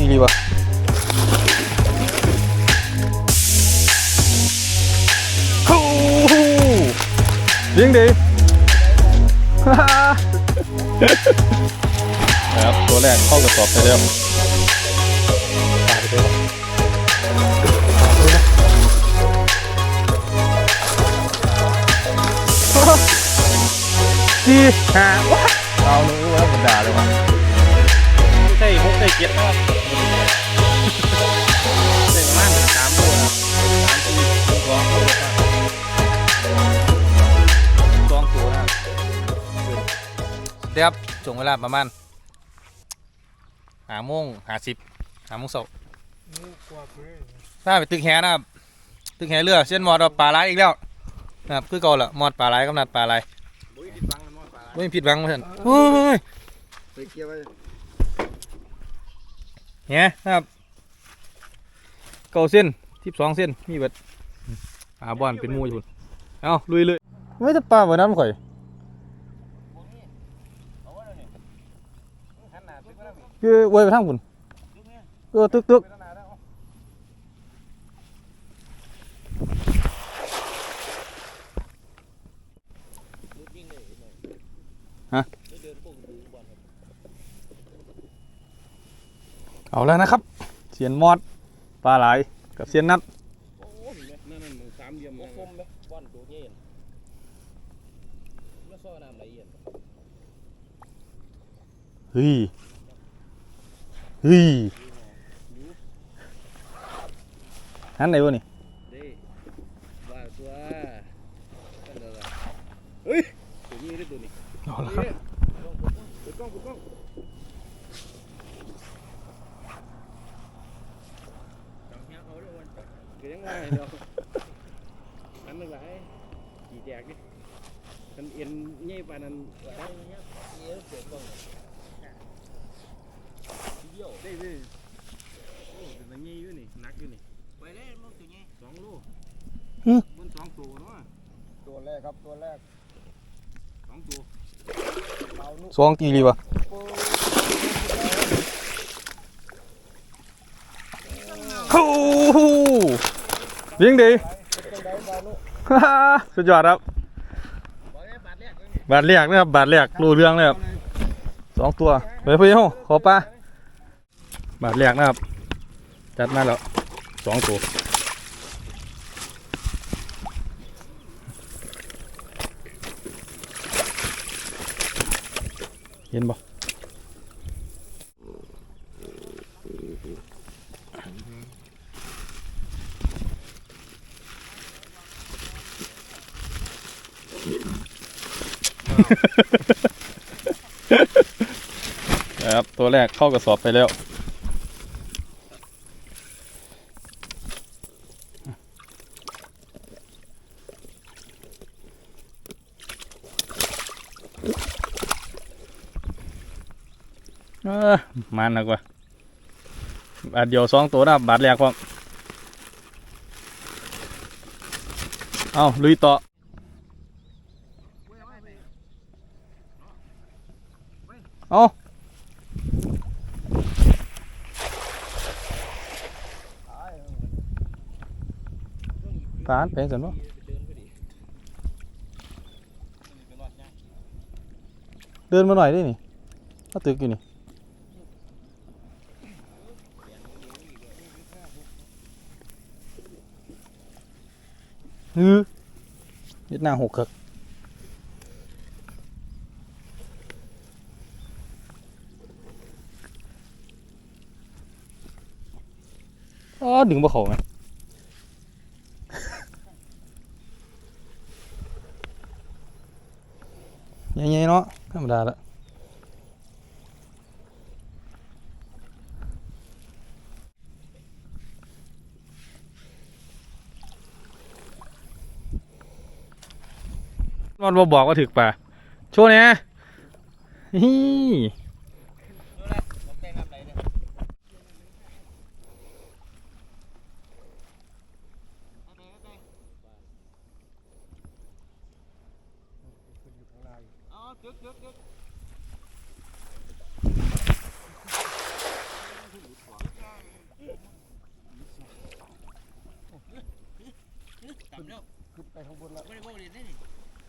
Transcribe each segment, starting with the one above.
สองทีดีวะฮู้ฮู้เลี้ยงดีนะครับตัวแรกเข้ากระสอบไปแล้วตายไปแล้วจีหาว้าเอาหนูแล้วมันด่าเลยวะ ไม่ใช่หกใช่เจ็ดนะครับใช่ประมาณสามตัวนะสามสี่สองตัวครับสองตัวนะครับเดี๋ยวครับช่วงเวลาประมาณหาโมงหาสิบหาโมงเสาร์ถ้าไปตึกแหนะครับ ตึกแหเรือเส้นมอดเอาปลาไหลอีกแล้วนะครับคือเก่าละมอดปลาไหลกำนัดปลาไหลบุ้ยติดฟังมันมอดปลาไม่ผิดหวังมาเถอะโอ้ยไปเกี่ยวไว้ แหนะครับเก้าเส้นสิบสองเส้นมีเบิดหาบอลเป็นมูอยู่เอาลุยเลยไม่จะปลาบบนั้นข่อยคือเวยไปทางพุ่นเออตึกตึกไปทางหน้าแล้ว เอาแล้วนะครับ เสียนมอดปลาไหลกับเสียนนัดโอ้ยนั่นนั่นมึงสามเหลี่ยมเลยคมเลยบ้านตัวเย็นแล้วซ้อน้ำละเอียดเฮ้ยเฮ้ยหันไหนวะนี่เด้ว่าตัวกันเด้อเฮ้ยตัวนี้ได้ตัวนี้เอาละครับ เปิดกล้องเปิดกล้องจังเฮียเอาด้วยวันเกิดยังไงเดี๋ยวอันนึงหลายกี่แจกดิกันเอ็นเงี้ยปานนั้นได้เงี้ยเงี้ยเปิดกล้องเดี่ยวได้เลยโอ้เป็นเงี้ยอยู่นี่หนักอยู่นี่ไปเลยมันตัวเงี้ยสองโลมันสองตัวเนาะตัวแรกครับตัวแรกสองตัวสองตีรีวะโอ้โหเลี้ ยิงดีสุดยอดครับบอกได้บาทแรกเลยกนะครับ บาทแรกรู้เรื่องเลยครับสองตัวไปพี่เฮาขอปลาบาทแรกนะครับ จัดมาแล้วสองตัวเห็นบ่ นะครับตัวแรกเข้ากระสอบไปแล้วเออมันนะกว่าบาทเดียวสองตัวนะบาทแรกพร้อเอาลุยต่อ เอาตานเป็นสันบ่เดินมาหน่อยได้นี่ก็ตึกอยู่นี่ฮือเวียดนามหกครับ อ๋อดึงบ่เขาไหมยังไงเนาะธรรมดาละมันบ่บอกว่าถึกป่ะโชว์เนี่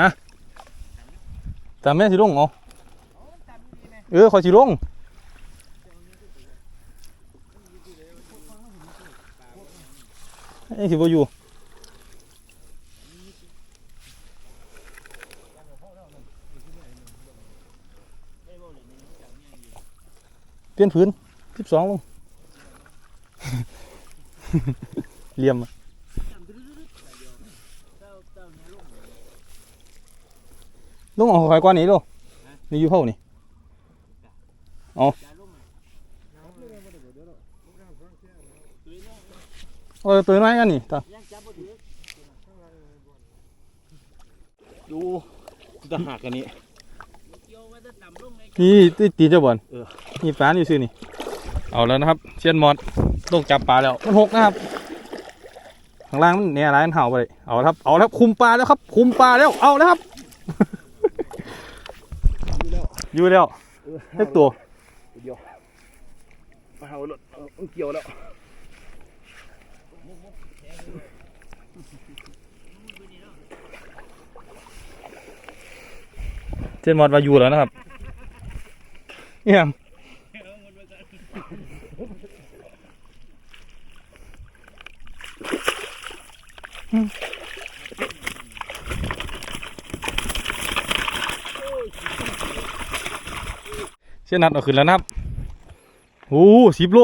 ฮะแต่แม่สิลงเอเออคอยสิลงไอ้สิบอยู่เปลี่ยนพื้นสิบสองลง เลี่ยมอะ ลงเอาหอยก้อนนี้ดูนี่อยู่เท่านี่เอาเออตัวน้อยกันนี่ตาดูจะหักกันนี้นี่ตีตีเจ้าบอลเออนี่ปลาอยู่ซื่อนี่ เอาแล้วนะครับ เชียนมอดลงจับปลาแล้ว มันหกนะครับ ข้างล่างมันเนี่ยอะไรมันเห่าไปเลยเอาละครับ เอาแล้วครับคุมปลาแล้วครับ คุมปลาแล้ว เอาแล้วครับ อยู่แล้วเล็กตัวมาเอารถเอาเกี่ยวแล้วเชียนมอดมาอยู่แล้วนะครับเอี่ย นนัดเอาขึ้นแล้วนะครับโอ้สิบโล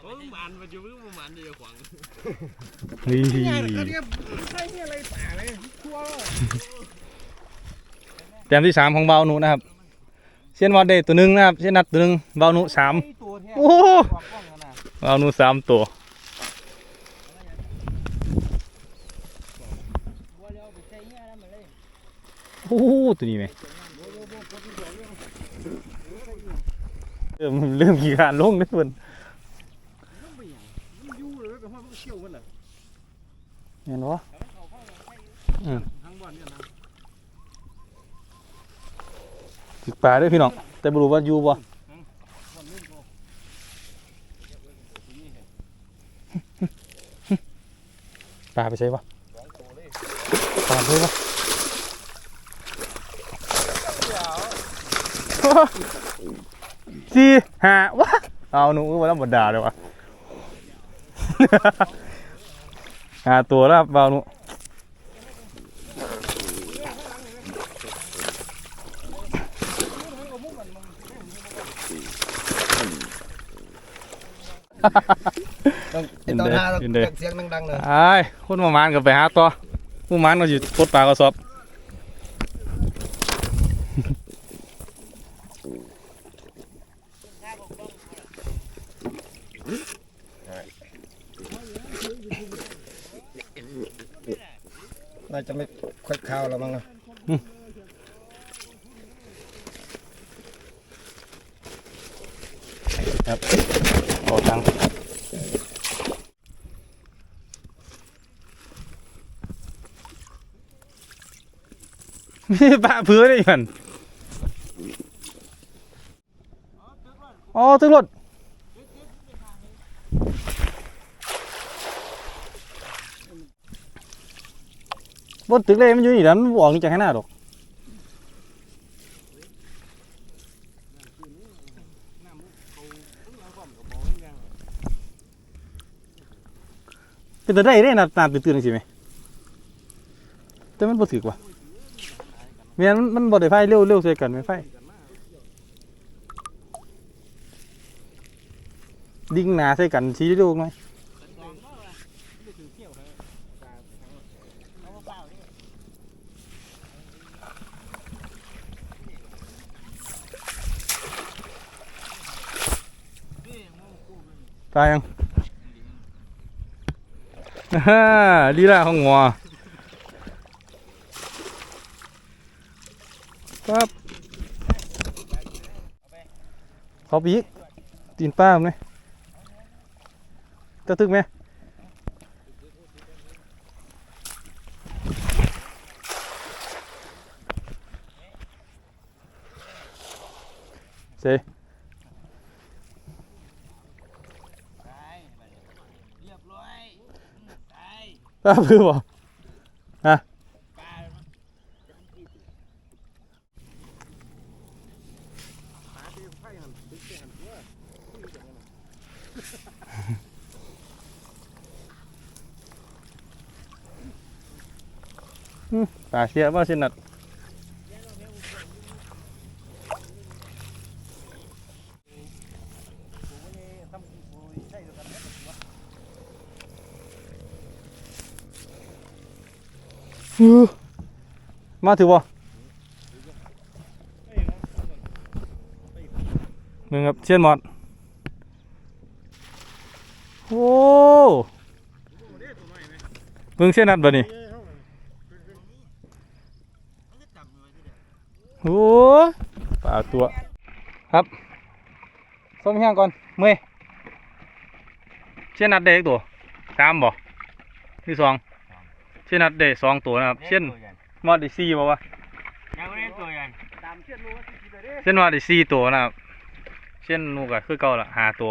โอ้มันมันอยู่มันมันอยู่ขวางนี่ใช่เนี่ยอะไรป่าเลยทั่วแต้มที่สามของเบาหนุนะครับเชียนมอดได้ตัวหนึ่งนะครับเชียนนัดตัวหนึ่งเบาหนุสามตัวแท้โอ้โหออกกล้องกันนะเอาหนูสามตัว โอ้โหตัวนี้ไหมเริ่มเริ่มขี่ขานลงเลยเพิ่นมันอนเห็นวะทั้งวันเนี่ยนะถึกปลาด้วยพี่น้อง แต่บรู้ว่าอยู่บ่ปลาไปใช่ปะปลาไปใช่ปะ สี่ห้าวะเอาหนูก็มาแล้วหมดด่าเลยวะหาตัวแล้วเบาหนูไอ้ตอนหน้าเราเห็นเด้เสียงดังๆเลยไอ้ายคนมามานก็ไปหาต่อผู้มานก็อยู่ปลดปลากระสอบ น่าจะไม่ค่อยข้าวแล้วมั้งนะครับเอาตังค์มีปลาเพื้อได้ยันอ๋อถึงรถ บนตึกเลยมันอยู่นี่แล้วมันบออกจากให้หน้าดอกเป็นตัวได้ได้นับตามตื่นๆสิไหมแต่มันบ่ถึกว่ะเมียนมันมันบ่ได้ไฟเร็วเร็วใส่กันไม่ไฟดิ่งหนาใส่กันชี้เร็วหน่อย ตายยังฮ่าลีลาของหมอครับเขาปีกตีนป้าผมเลยตะตึกไหมเซ่ ปลาพือนบ่ฮะปาเสียบ่าสินัด มาถือบ่มึงครับเชียนหมอดโอ้มึงเชียนนัดบ่นี่โอ้ปลาตัว ครับส้มแห้งก่อนเมื่อยเช่นนัดเด็กตัวสามบ่ที่สอง เช่นนัดเด็กสองตัวนะครับเช่นมอดได้สี่บ่วะยังไม่ได้ตัวยันตามเชือกรู้ว่าสิกินได้เด้เช่นมอดได้สี่ตัวนะครับเช่นนูก็คือเก่าละหาตัว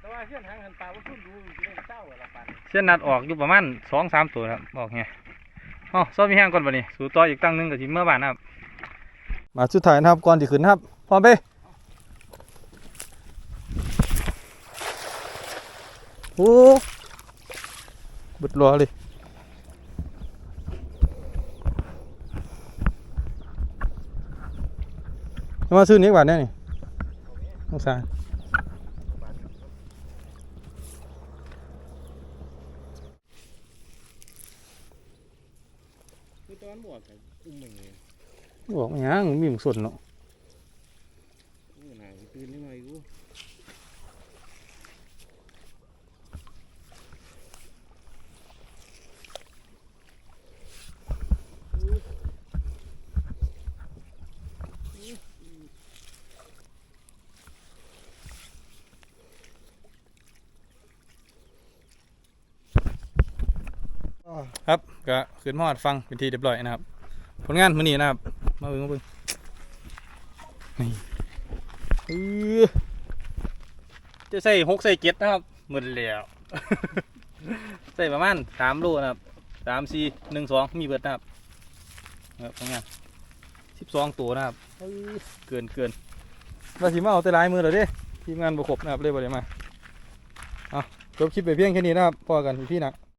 แต่ว่าเชือกหางหันปลาว่าขึ้นดูสิได้เต้าอะละปันเช่นนัดออกอยู่ประมาณสองสามตัวนะครับบอกไงอ๋อส้มแห้งก่อนบ่นี่สู่ต่ออีกตั้งหนึงกับทีเมื่อวานนะครับ มาสุดท้ายนะครับก่อนที่ขึ้นนะครับพร้อมไปโอ้บุดรอเลยจะ มาซื้อนี้กว่าแน่นี่น้องสายคือตอนบวกกับอุ้มมึงเลยบอกไม่ยังมีหมูสดเนาะ อู้หนาสิตื่นได้ไหมกู ครับก็ขึ้นมอดฟังเป็นทีเรียบร้อยนะครับ ผลงานมื้อนี้นะครับ มาเบิ่งมาเบิ่งนี่เออจะใส่หกใส่เจ็ดนะครับหมดแล้วใส่ประมาณสามโลนะครับสามสี่หนึ่งสองมีเบิดนะครับนะครับผลงานสิบสองตัวนะครับเกินเกินว่าสิมาเอาแต่ลายมือเลยด้ทีมงานบกคบนะครับเลยบ่ได้มาเอาจบคลิปไปเพียงแค่นี้นะครับพอกันพี่นะ